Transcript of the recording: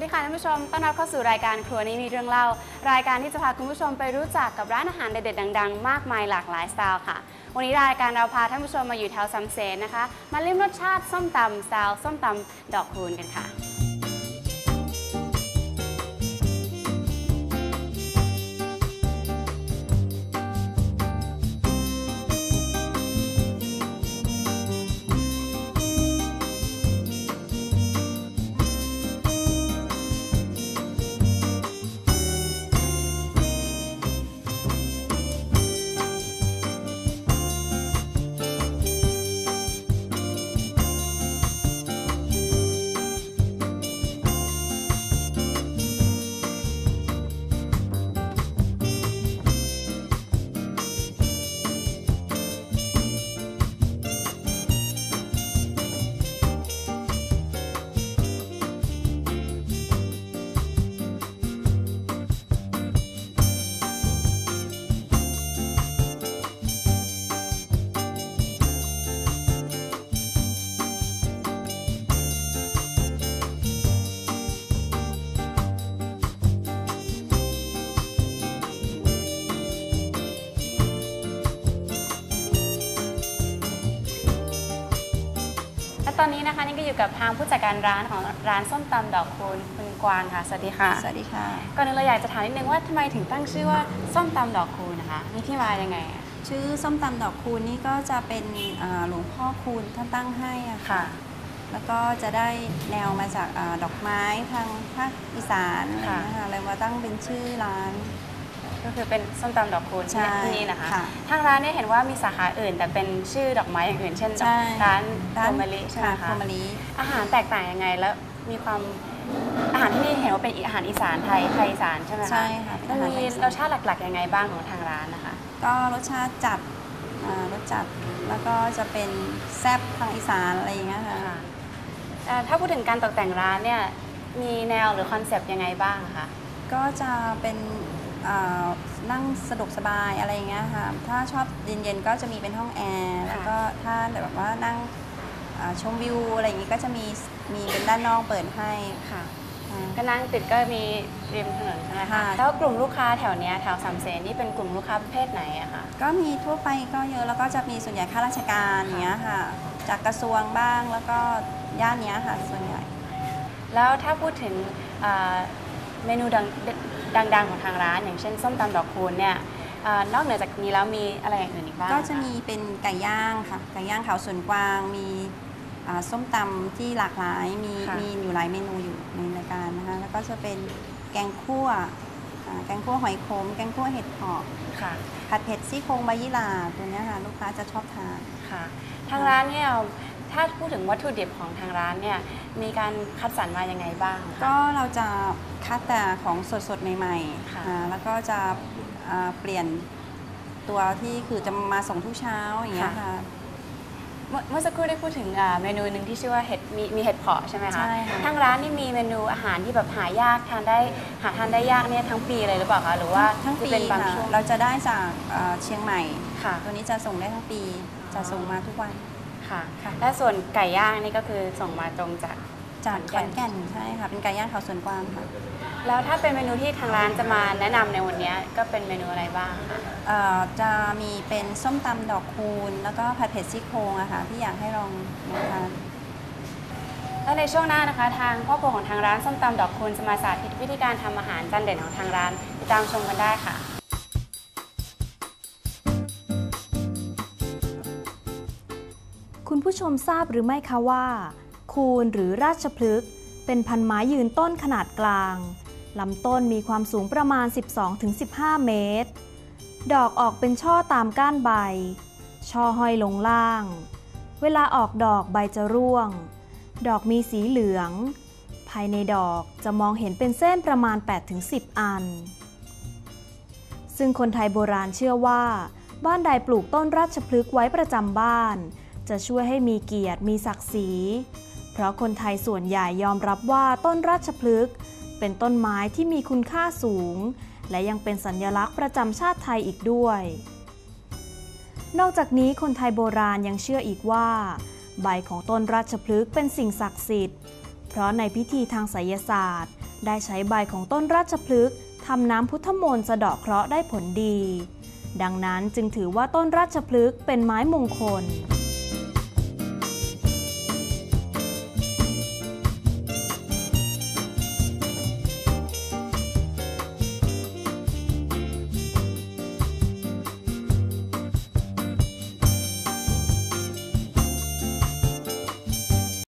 สวัสดีค่ะท่านผู้ชม ต้อนรับเข้าสู่รายการครัวนี้มีเรื่องเล่า รายการที่จะพาคุณผู้ชมไปรู้จักกับร้านอาหารเด็ดๆดังๆ มากมายหลากหลายสไตล์ค่ะ วันนี้รายการเราพาท่านผู้ชมมาอยู่แถวซัมเซนนะคะ มาลิ้มรสชาติส้มตำสไตล์ส้มตำดอกคูณกันค่ะ ตอนนี้นะคะนี่ก็อยู่กับทางผู้จัดการร้านของร้านส้มตำดอกคูณคุณกวางค่ะ สวัสดีค่ะ สวัสดีค่ะ ก่อนอื่นเราอยากจะถามนิดนึงว่าทำไมถึงตั้งชื่อว่าส้มตำดอกคูณนะคะ มีที่มายังไงอะชื่อส้มตำดอกคูณนี่ก็จะเป็นอ่าหลวงพ่อคูณท่านตั้งให้อะค่ะ แล้วก็จะได้แนวมาจากอาดอกไม้ทางภาคอีสานอะไรอย่างเงี้ยค่ะเลยมาตั้งเป็นชื่อร้าน ก็คือเป็นส้มตำดอกคูณใช่ที่นี่นะคะ ค่ะทางร้านเนี่ยเห็นว่ามีสาขาอื่น แต่เป็นชื่อดอกไม้อย่างอื่น เช่นใช่ ร้านร้าโคนมะลิใช่ไหมค่ะคะโคมะลิ อาหารแตกต่างยังไงแล้วมีความอาหารที่นี่เห็นว่าเป็นอาหารอีสานไทยไทยอีสานใช่ไหมคะใช่ค่ะเป็นมันอาหารมีไทยอีสาน รสชาติหลักๆยังไงบ้างของทางร้านนะคะ ก็รสชาติจัดอ่ารสจัดแล้วก็จะเป็นแซ่บทางอีสานอะไรอย่างเงี้ยค่ะ ค่ะเอ่อถ้าพูดถึงการตกแต่งร้านเนี่ยมีแนวหรือคอนเซปต์ยังไงบ้างคะ ก็จะเป็นอ่า นั่งสะดวกสบายอะไรอย่างเงี้ยค่ะ ถ้าชอบเย็นๆก็จะมีเป็นห้องแอร์ แล้วก็ถ้าแบบว่านั่งอ่าชมวิวอะไรอย่างงี้ก็จะมีมีเป็นด้านนอกเปิดให้ค่ะอ่าก็นั่งติดก็มีริมถนนใช่ไหมคะค่ะแล้วกลุ่มลูกค้าแถวเนี้ยแถวสามเสนนี่เป็นกลุ่มลูกค้าประเภทไหนอะคะก็มีทั่วไปก็เยอะแล้วก็จะมีส่วนใหญ่ข้าราชการอย่างเงี้ยค่ะ จากกระทรวงบ้างแล้วก็ย่านเนี้ยค่ะส่วนใหญ่ แล้วถ้าพูดถึงเอ่อเมนู ดังดัง ๆ ของทางร้าน อย่างเช่น ส้มตำดอกคูณเนี่ยเอ่อนอกเหนือจากนี้แล้วมีอะไรอย่างอื่นอีกบ้างก็จะคมีเป็นไก่ย่างค่ะ ไก่ย่างเขาสวนกวาง มีอ่าส้มตำที่หลากหลาย มีค่ะมีอยู่หลายเมนูอยู่ในรายการนะคะ แล้วก็จะเป็นแกงคั่ว อ่าแกงคั่วหอยขม แกงคั่วเห็ดหอบค่ะผัดเผ็ดซี่โครงใบยี่หร่าตัวเนี้ยค่ะลูกค้าจะชอบทาน ค่ะ ทางร้านเนี่ยถ้าพูดถึงวัตถุดิบของทางร้านเนี่ยมีการคัดสรรมายังไงบ้างคะ ก็เราจะคัดแต่ของสดๆ ใหม่ค่ะ ๆอ่าแล้วก็จะอ่าเปลี่ยนตัวที่คือจะมาส่งทุกเช้าอย่างเงี้ยค่ะ เมื่อเมื่อสักครู่ได้พูดถึงอ่าเมนูหนึ่งที่ชื่อว่าเห็ดมีมีเห็ดเผาะใช่ไหมคะใช่ค่ะ ทางร้านนี่มีเมนูอาหารที่แบบหายากทานได้หาทานได้ยากเนี่ยทั้งปีเลยหรือเปล่าคะหรือว่าทั้งปีจะเป็นบางค่ะช่วงเราจะได้จากเอ่อเชียงใหม่ ค่ะ ตัวนี้จะส่งได้ทั้งปี จะส่งมาทุกวัน ค่ะ ค่ะ และส่วนไก่ย่างนี่ก็คือส่งมาตรงจาก จากขขออนนแก่แก่นนใช่ค่ะ เป็นไก่ย่างเขาสวนกวางค่ะแล้วถ้าเป็นเมนูที่ทางร้านจะมาแนะนำในวันนี้ก็เป็นเมนูอะไรบ้างคะเอ่อจะมีเป็นส้มตำดอกคูณ แล้วก็ผัดเผ็ดซี่โครงอะค่ะที่อยากให้ลองนะคะ และในช่วงหน้านะคะ ทางพ่อครัวของทางร้านส้มตำดอกคูณจะมาสาธิตวิธีการทำอาหารจานเด่นของทางร้านติดตามชมกันได้ค่ะ คุณผู้ชมทราบหรือไม่คะว่า คูนหรือราชพฤกษ์เป็นพันไม้ยืนต้นขนาดกลางลำต้นมีความสูงประมาณ 12-15 เมตร ดอกออกเป็นช่อตามก้านใบ ช่อห้อยลงล่าง เวลาออกดอกใบจะร่วง ดอกมีสีเหลือง ภายในดอกจะมองเห็นเป็นเส้นประมาณ 8-10 อัน ซึ่งคนไทยโบราณเชื่อว่า บ้านใดปลูกต้นราชพฤกษ์ไว้ประจำบ้าน จะช่วยให้มีเกียรติมีศักดิ์ศรี ราะคนไทยส่วนใหญ่ยอมรับว่าต้นราชพฤกษ์เป็นต้นไม้ที่มีคุณค่าสูง และยังเป็นสัญลักษณ์ประจำชาติไทยอีกด้วย นอกจากนี้คนไทยโบราณยังเชื่ออีกว่า ใบของต้นราชพฤกษ์เป็นสิ่งศักดิ์สิทธิ์ เพราะในพิธีทางไสยศาสตร์ ได้ใช้ใบของต้นราชพฤกษ์ทำน้ำพุทธมนต์สะเดาะเคราะห์ได้ผลดี ดังนั้นจึงถือว่าต้นราชพฤกษ์เป็นไม้มงคล